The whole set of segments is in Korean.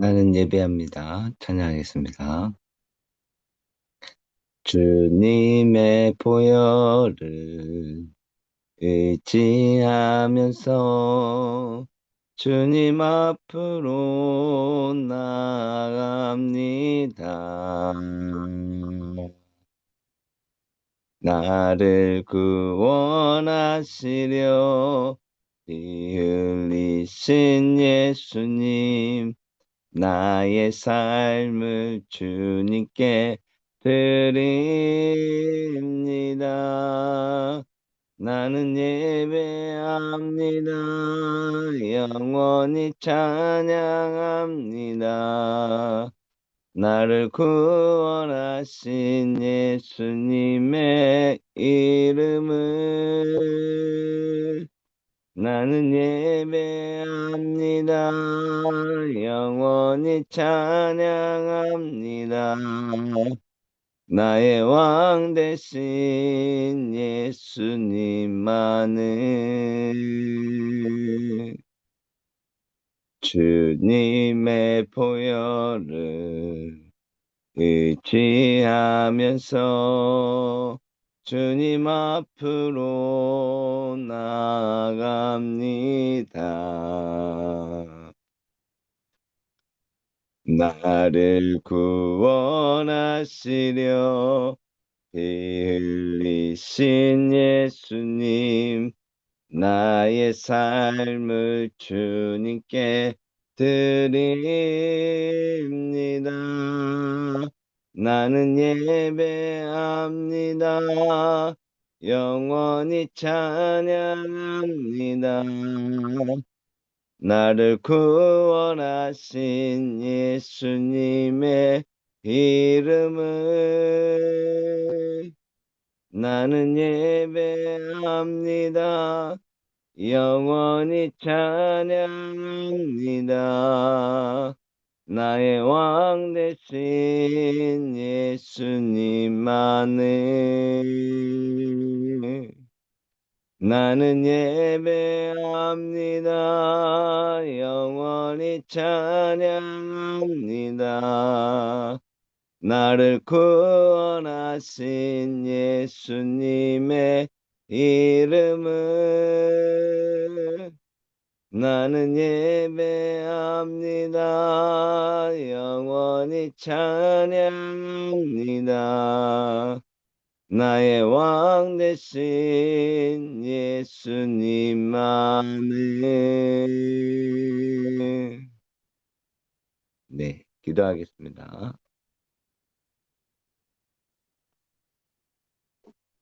나는 예배합니다. 찬양하겠습니다. 주님의 보혈을 의지하면서 주님 앞으로 나아갑니다. 나를 구원하시려 피 흘리신 예수님 나의 삶을 주님께 드립니다. 나는 예배합니다. 영원히 찬양합니다. 나를 구원하신 예수님의 이름을 나는 예배합니다. 영원히 찬양합니다. 나의 왕 대신 예수님만을 주님의 보혈을 의지하면서 주님 앞으로 나아갑니다. 나를 구원하시려 피 흘리신 예수님 나의 삶을 주님께 드립니다. 나는 예배합니다. 영원히 찬양합니다. 나를 구원하신 예수님의 이름을 나는 예배합니다. 영원히 찬양합니다. 나의 왕 대신 예수님만을 나는 예배합니다. 영원히 찬양합니다. 나를 구원하신 예수님의 이름을 나는 예배합니다. 영원히 찬양합니다. 나의 왕 대신 예수님만을 네, 기도하겠습니다.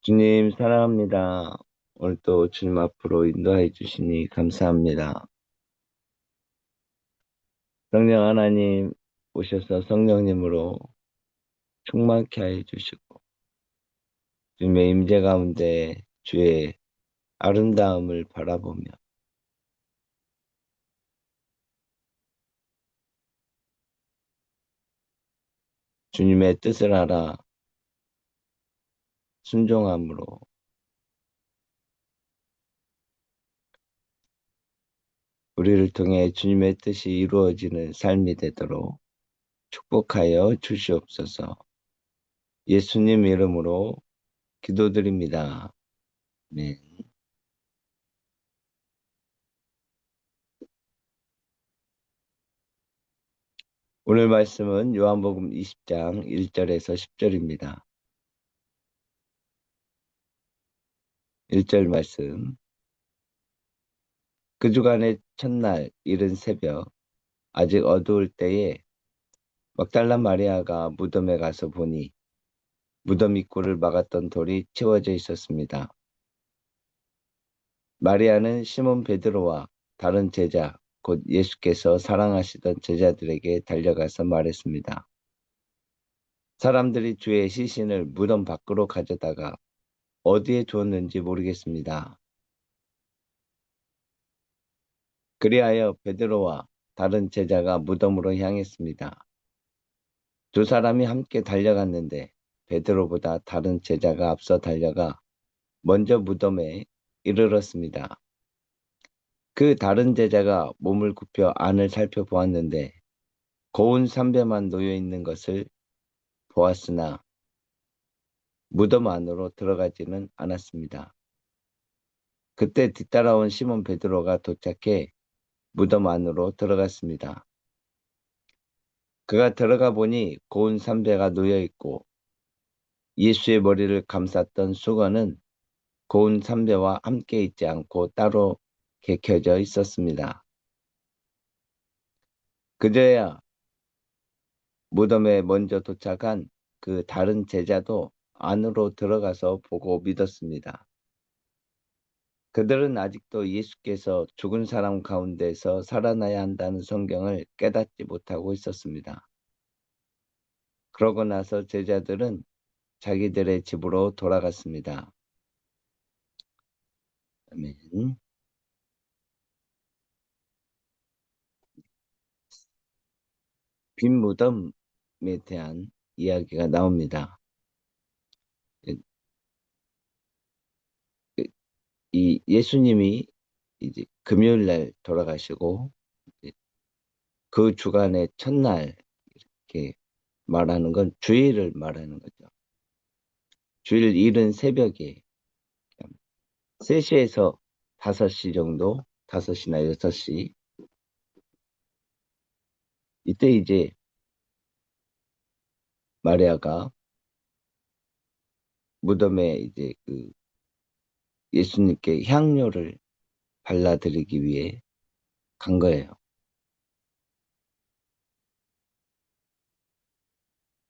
주님 사랑합니다. 오늘도 주님 앞으로 인도해 주시니 감사합니다. 성령 하나님 오셔서 성령님으로 충만케 해 주시고 주님의 임재 가운데 주의 아름다움을 바라보며 주님의 뜻을 알아 순종함으로 우리를 통해 주님의 뜻이 이루어지는 삶이 되도록 축복하여 주시옵소서. 예수님 이름으로 기도드립니다. 네. 오늘 말씀은 요한복음 20장 1절에서 10절입니다. 1절 말씀 그 주간의 첫날 이른 새벽 아직 어두울 때에 막달라 마리아가 무덤에 가서 보니 무덤 입구를 막았던 돌이 채워져 있었습니다. 마리아는 시몬 베드로와 다른 제자 곧 예수께서 사랑하시던 제자들에게 달려가서 말했습니다. 사람들이 주의 시신을 무덤 밖으로 가져다가 어디에 두었는지 모르겠습니다. 그리하여 베드로와 다른 제자가 무덤으로 향했습니다. 두 사람이 함께 달려갔는데 베드로보다 다른 제자가 앞서 달려가 먼저 무덤에 이르렀습니다. 그 다른 제자가 몸을 굽혀 안을 살펴보았는데 고운 삼배만 놓여 있는 것을 보았으나 무덤 안으로 들어가지는 않았습니다. 그때 뒤따라온 시몬 베드로가 도착해 무덤 안으로 들어갔습니다. 그가 들어가 보니 고운 삼배가 놓여 있고 예수의 머리를 감쌌던 수건은 고운 삼배와 함께 있지 않고 따로 개켜져 있었습니다. 그제야 무덤에 먼저 도착한 그 다른 제자도 안으로 들어가서 보고 믿었습니다. 그들은 아직도 예수께서 죽은 사람 가운데서 살아나야 한다는 성경을 깨닫지 못하고 있었습니다. 그러고 나서 제자들은 자기들의 집으로 돌아갔습니다. 아멘. 빈 무덤에 대한 이야기가 나옵니다. 이 예수님이 이제 금요일 날 돌아가시고 그 주간의 첫날 이렇게 말하는 건 주일을 말하는 거죠. 주일 이른 새벽에 3시에서 5시 정도, 5시나 6시 이때 이제 마리아가 무덤에 이제 그 예수님께 향료를 발라드리기 위해 간 거예요.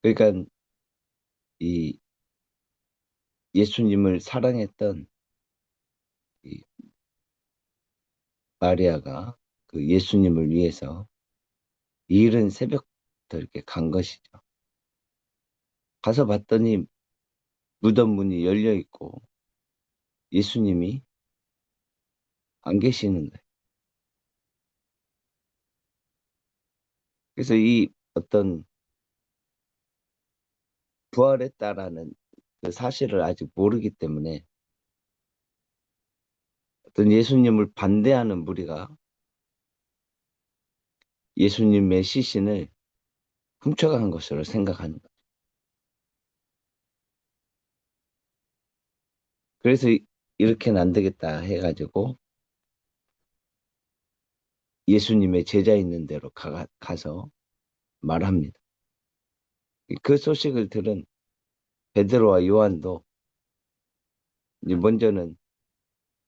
그러니까 이 예수님을 사랑했던 이 마리아가 그 예수님을 위해서 이른 새벽부터 이렇게 간 것이죠. 가서 봤더니 무덤 문이 열려 있고 예수님이 안 계시는 거예요. 그래서 이 어떤 부활했다라는 그 사실을 아직 모르기 때문에 어떤 예수님을 반대하는 무리가 예수님의 시신을 훔쳐간 것으로 생각하는 거죠. 그래서 이렇게는 안 되겠다 해가지고 예수님의 제자 있는 대로 가, 가서 말합니다. 그 소식을 들은 베드로와 요한도 먼저는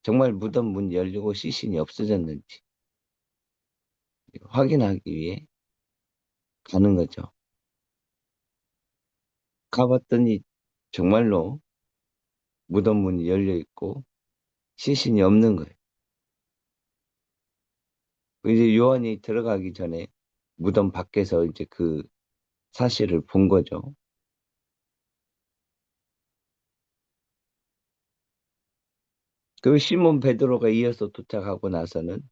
정말 무덤 문 열리고 시신이 없어졌는지 확인하기 위해 가는 거죠. 가봤더니 정말로 무덤 문이 열려 있고 시신이 없는 거예요. 이제 요한이 들어가기 전에 무덤 밖에서 이제 그 사실을 본 거죠. 그 시몬 베드로가 이어서 도착하고 나서는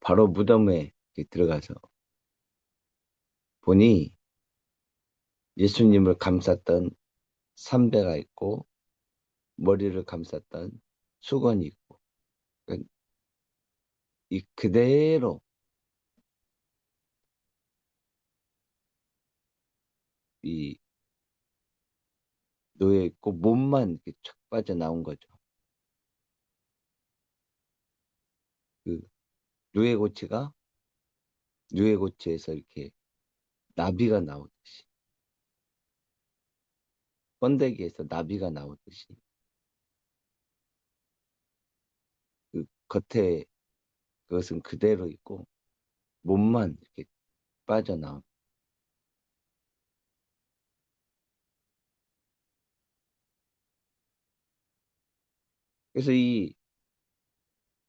바로 무덤에 들어가서 보니 예수님을 감쌌던 삼배가 있고 머리를 감쌌던 수건이 있고 그러니까 이 그대로 이 놓여 있고 몸만 이렇게 쫙 빠져 나온 거죠. 그 누에고치가 누에고치에서 이렇게 나비가 나오듯이 번데기에서 나비가 나오듯이. 그 겉에 그것은 그대로 있고 몸만 이렇게 빠져나온 그래서 이,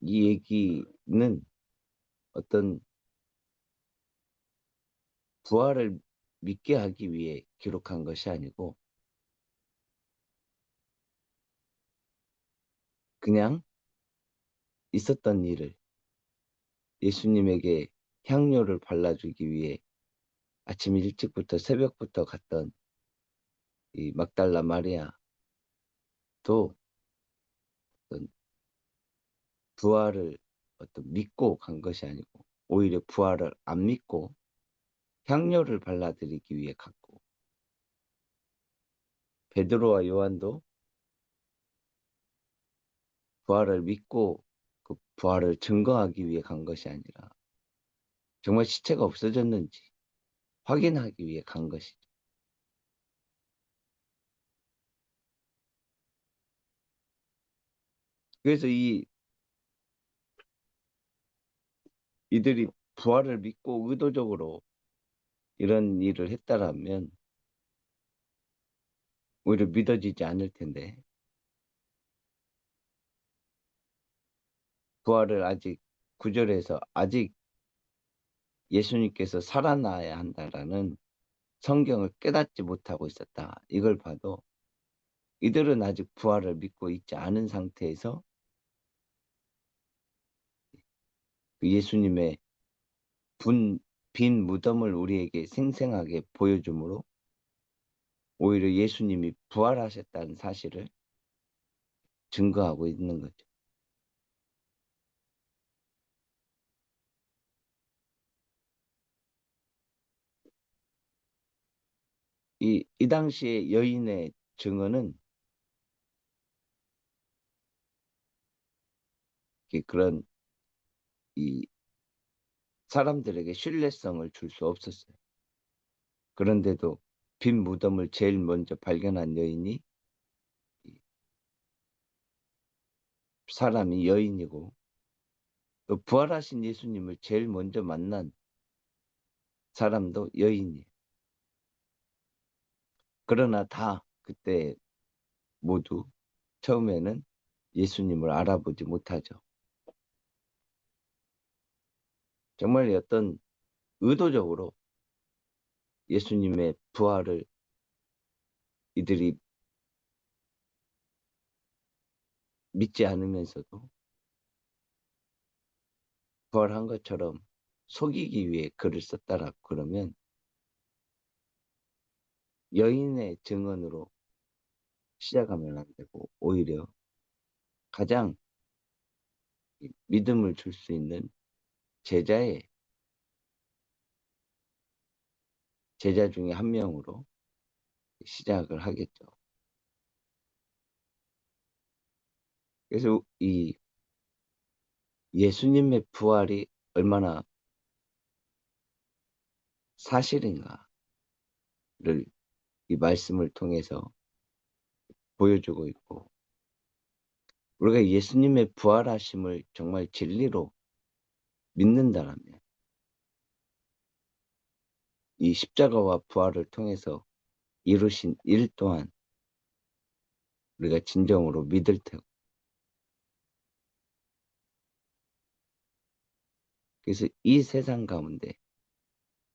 이 얘기는 어떤 부활을 믿게 하기 위해 기록한 것이 아니고 그냥 있었던 일을 예수님에게 향료를 발라주기 위해 아침 일찍부터 새벽부터 갔던 이 막달라 마리아도 어떤 부활을 어떤 믿고 간 것이 아니고 오히려 부활을 안 믿고 향료를 발라드리기 위해 갔고 베드로와 요한도 부활을 믿고 그 부활을 증거하기 위해 간 것이 아니라 정말 시체가 없어졌는지 확인하기 위해 간 것이죠. 그래서 이 이들이 부활을 믿고 의도적으로 이런 일을 했다라면 오히려 믿어지지 않을 텐데 부활을 아직 구절에서 아직 예수님께서 살아나야 한다라는 성경을 깨닫지 못하고 있었다. 이걸 봐도 이들은 아직 부활을 믿고 있지 않은 상태에서 그 예수님의 분, 빈 무덤을 우리에게 생생하게 보여주므로 오히려 예수님이 부활하셨다는 사실을 증거하고 있는 거죠. 이, 이 당시에 여인의 증언은 그런 이 사람들에게 신뢰성을 줄 수 없었어요. 그런데도 빈 무덤을 제일 먼저 발견한 여인이 사람이 여인이고 또 부활하신 예수님을 제일 먼저 만난 사람도 여인이에요. 그러나 다 그때 모두 처음에는 예수님을 알아보지 못하죠. 정말 어떤 의도적으로 예수님의 부활을 이들이 믿지 않으면서도 부활한 것처럼 속이기 위해 글을 썼다라고 그러면 여인의 증언으로 시작하면 안 되고 오히려 가장 믿음을 줄 수 있는 제자의 제자 중에 한 명으로 시작을 하겠죠. 그래서 이 예수님의 부활이 얼마나 사실인가를 이 말씀을 통해서 보여주고 있고 우리가 예수님의 부활하심을 정말 진리로 믿는다라면 이 십자가와 부활을 통해서 이루신 일 또한 우리가 진정으로 믿을 테고 그래서 이 세상 가운데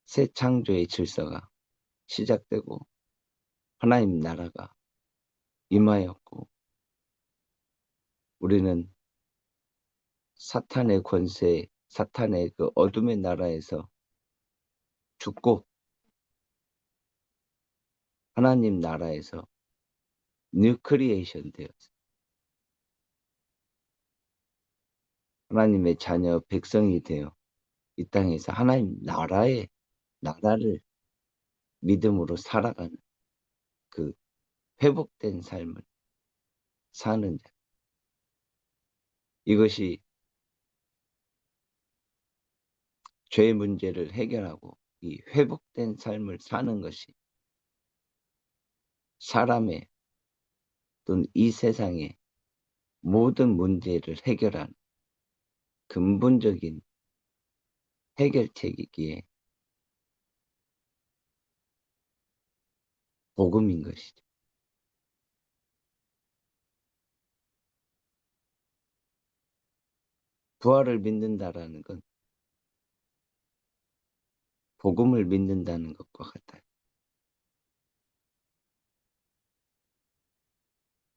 새 창조의 질서가 시작되고 하나님 나라가 임하였고 우리는 사탄의 권세, 사탄의 그 어둠의 나라에서 죽고 하나님 나라에서 뉴 크리에이션 되었어요. 하나님의 자녀 백성이 되어 이 땅에서 하나님 나라의 나라를 믿음으로 살아가는 그 회복된 삶을 사는 자. 이것이 죄의 문제를 해결하고 이 회복된 삶을 사는 것이 사람의 또는 이 세상의 모든 문제를 해결한 근본적인 해결책이기에 복음인 것이죠. 부활을 믿는다라는 건 복음을 믿는다는 것과 같아요.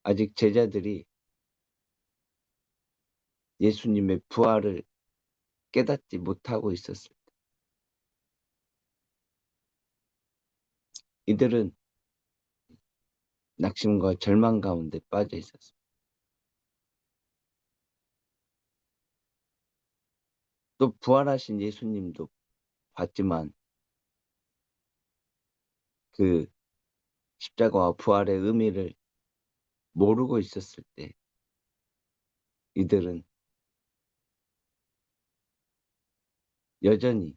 아직 제자들이 예수님의 부활을 깨닫지 못하고 있었을 때 이들은 낙심과 절망 가운데 빠져 있었습니다. 또 부활하신 예수님도 봤지만 그 십자가와 부활의 의미를 모르고 있었을 때 이들은 여전히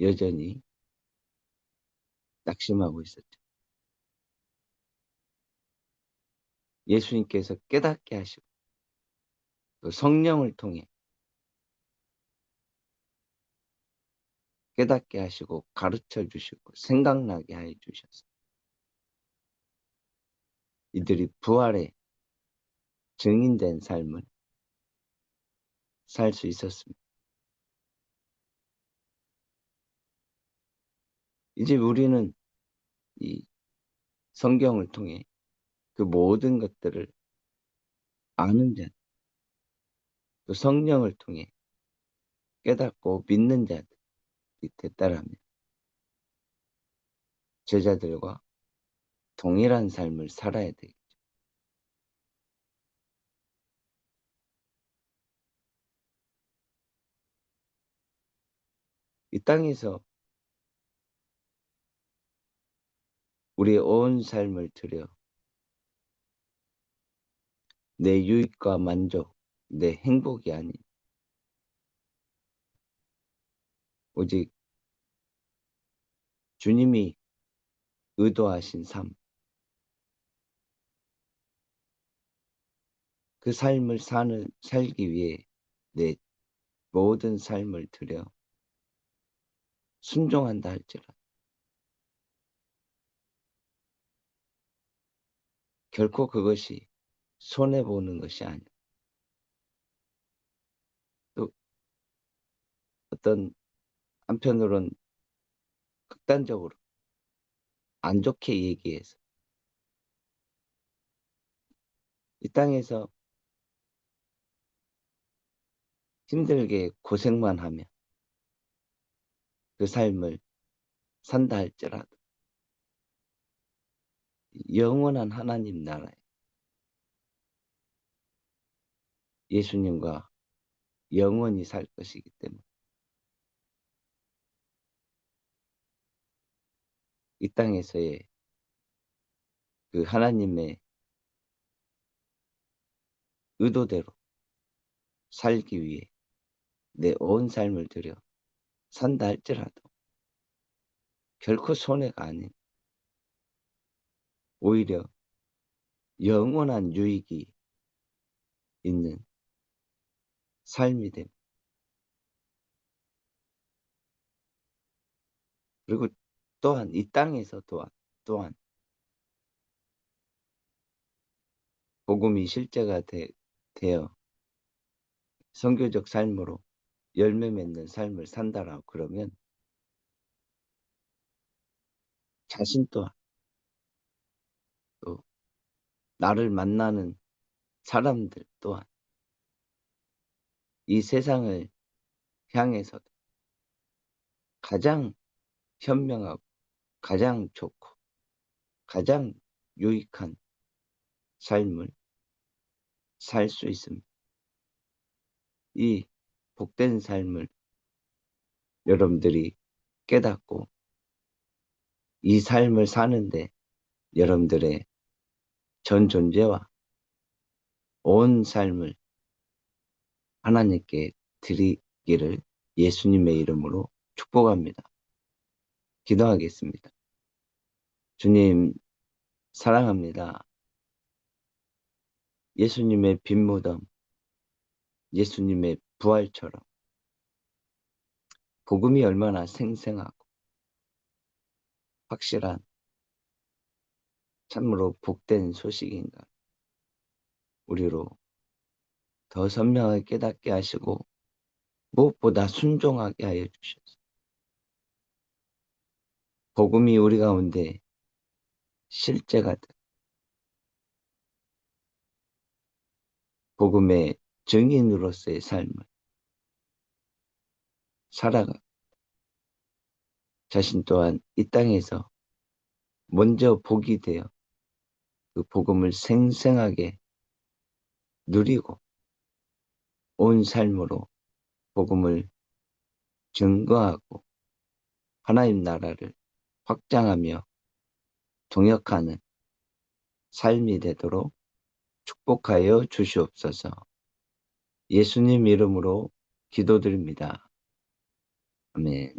여전히 낙심하고 있었죠. 예수님께서 깨닫게 하시고 그 성령을 통해 깨닫게 하시고 가르쳐 주시고 생각나게 해 주셨어요. 이들이 부활의 증인된 삶을 살 수 있었습니다. 이제 우리는 이 성경을 통해 그 모든 것들을 아는 자, 또 성령을 통해 깨닫고 믿는 자들이 됐다라면 제자들과 동일한 삶을 살아야 되겠죠. 이 땅에서 우리의 온 삶을 들여 내 유익과 만족, 내 행복이 아닌 오직 주님이 의도하신 삶, 그 삶을 사는, 살기 위해 내 모든 삶을 들여 순종한다 할지라도 결코 그것이 손해보는 것이 아니고 또 어떤 한편으론 극단적으로 안 좋게 얘기해서 이 땅에서 힘들게 고생만 하며 그 삶을 산다 할지라도 영원한 하나님 나라에 예수님과 영원히 살 것이기 때문에 이 땅에서의 그 하나님의 의도대로 살기 위해 내 온 삶을 들여 산다 할지라도 결코 손해가 아닌 오히려 영원한 유익이 있는 삶이 됩니다. 그리고 또한 이 땅에서 또한 또한 복음이 실제가 되, 되어 선교적 삶으로 열매 맺는 삶을 산다라고 그러면 자신 또한 또 나를 만나는 사람들 또한 이 세상을 향해서도 가장 현명하고 가장 좋고 가장 유익한 삶을 살 수 있습니다. 이 복된 삶을 여러분들이 깨닫고 이 삶을 사는데 여러분들의 전 존재와 온 삶을 하나님께 드리기를 예수님의 이름으로 축복합니다. 기도하겠습니다. 주님, 사랑합니다. 예수님의 빈무덤, 예수님의 부활처럼 복음이 얼마나 생생하고 확실한 참으로 복된 소식인가. 우리로 더 선명하게 깨닫게 하시고 무엇보다 순종하게 하여 주셔서 복음이 우리 가운데 실제가 돼 복음의 증인으로서의 삶을 살아가 자신 또한 이 땅에서 먼저 복이 되어 그 복음을 생생하게 누리고 온 삶으로 복음을 증거하고 하나님 나라를 확장하며 동역하는 삶이 되도록 축복하여 주시옵소서. 예수님 이름으로 기도드립니다. 아멘.